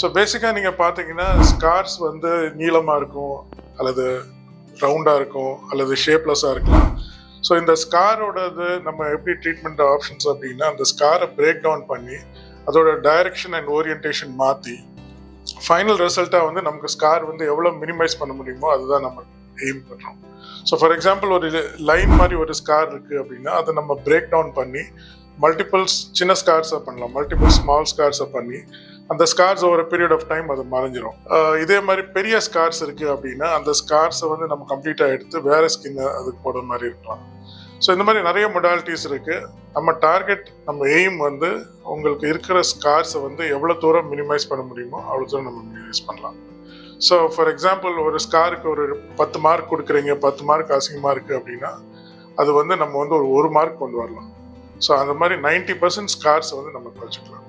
So பேசிக்காக நீங்கள் பார்த்தீங்கன்னா ஸ்கார்ஸ் வந்து நீளமாக இருக்கும் அல்லது ரவுண்டாக இருக்கும் அல்லது ஷேப்லெஸ்ஸாக இருக்கலாம். ஸோ இந்த ஸ்காரோடது நம்ம எப்படி ட்ரீட்மெண்ட் ஆப்ஷன்ஸ் அப்படின்னா அந்த ஸ்காரை பிரேக் டவுன் பண்ணி அதோட டைரக்ஷன் அண்ட் ஓரியன்டேஷன் மாற்றி ஃபைனல் ரிசல்ட்டாக வந்து நமக்கு ஸ்கார் வந்து எவ்வளோ மினிமைஸ் பண்ண முடியுமோ அதுதான் நம்ம எய்ம் பண்ணுறோம் ஸோ ஃபார் எக்ஸாம்பிள் ஒரு லைன் மாதிரி ஒரு ஸ்கார் இருக்குது அப்படின்னா அதை நம்ம பிரேக் டவுன் பண்ணி மல்டிபிள்ஸ் சின்ன ஸ்கார்ஸை பண்ணலாம் மல்டிபிள் ஸ்மால் ஸ்கார்ஸை பண்ணி அந்த scars over period of time அது மறைஞ்சிரும். இதே மாதிரி பெரிய ஸ்கார்ஸ் இருக்கு அப்படின்னா அந்த ஸ்கார்ஸை வந்து நம்ம கம்ப்ளீட்டாக எடுத்து வேற ஸ்கின்னு அதுக்கு போடுற மாதிரி இருக்கலாம். ஸோ இந்த மாதிரி நிறைய மொடாலிட்டிஸ் இருக்கு. நம்ம டார்கெட் நம்ம எய்ம் வந்து உங்களுக்கு இருக்கிற ஸ்கார்ஸை வந்து எவ்வளோ தூரம் மினிமைஸ் பண்ண முடியுமோ அவ்வளோ தூரம் நம்ம மினிமைஸ் பண்ணலாம். ஸோ ஃபார் எக்ஸாம்பிள் ஒரு ஸ்காருக்கு ஒரு பத்து மார்க் கொடுக்குறீங்க பத்து மார்க் அசிங்கமாக இருக்குது அப்படின்னா அது வந்து நம்ம வந்து ஒரு ஒரு மார்க் கொண்டு வரலாம். ஸோ அந்த மாதிரி நைன்டி பர்சன்ட் ஸ்கார்ஸ் வந்து நம்ம குறைச்சிக்கலாம்.